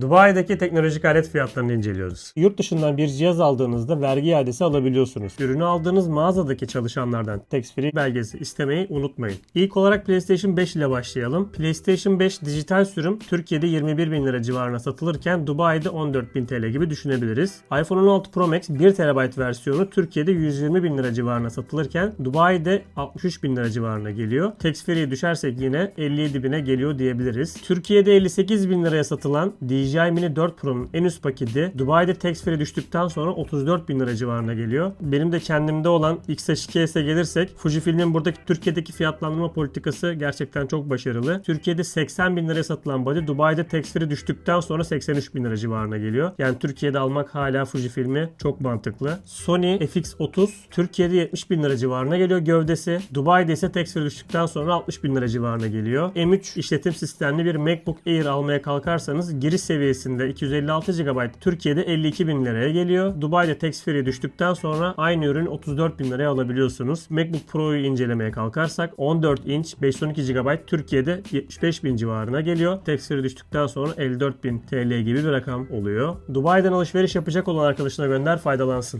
Dubai'deki teknolojik alet fiyatlarını inceliyoruz. Yurt dışından bir cihaz aldığınızda vergi iadesi alabiliyorsunuz. Ürünü aldığınız mağazadaki çalışanlardan tax free belgesi istemeyi unutmayın. İlk olarak PlayStation 5 ile başlayalım. PlayStation 5 dijital sürüm Türkiye'de 21 bin lira civarına satılırken Dubai'de 14 bin TL gibi düşünebiliriz. iPhone 16 Pro Max 1 TB versiyonu Türkiye'de 120 bin lira civarına satılırken Dubai'de 63 bin lira civarına geliyor. Tax free'ye düşersek yine 57 bine geliyor diyebiliriz. Türkiye'de 58 bin liraya satılan DJI Mini 4 Pro'nun en üst paketi Dubai'de tax free düştükten sonra 34 bin lira civarına geliyor. Benim de kendimde olan X-H2S'e gelirsek Fujifilm'in buradaki Türkiye'deki fiyatlandırma politikası gerçekten çok başarılı. Türkiye'de 80 bin liraya satılan body Dubai'de tax free düştükten sonra 83 bin lira civarına geliyor. Yani Türkiye'de almak hala Fujifilm'i çok mantıklı. Sony FX30 Türkiye'de 70 bin lira civarına geliyor gövdesi. Dubai'de ise tax free düştükten sonra 60 bin lira civarına geliyor. M3 işletim sistemli bir MacBook Air almaya kalkarsanız giriş seviyesinde 256 GB Türkiye'de 52 bin liraya geliyor. Dubai'de tax free düştükten sonra aynı ürün 34 bin liraya alabiliyorsunuz. MacBook Pro'yu incelemeye kalkarsak 14 inç 512 GB Türkiye'de 75 bin civarına geliyor. Tax free düştükten sonra 54 bin TL gibi bir rakam oluyor. Dubai'den alışveriş yapacak olan arkadaşına gönder faydalansın.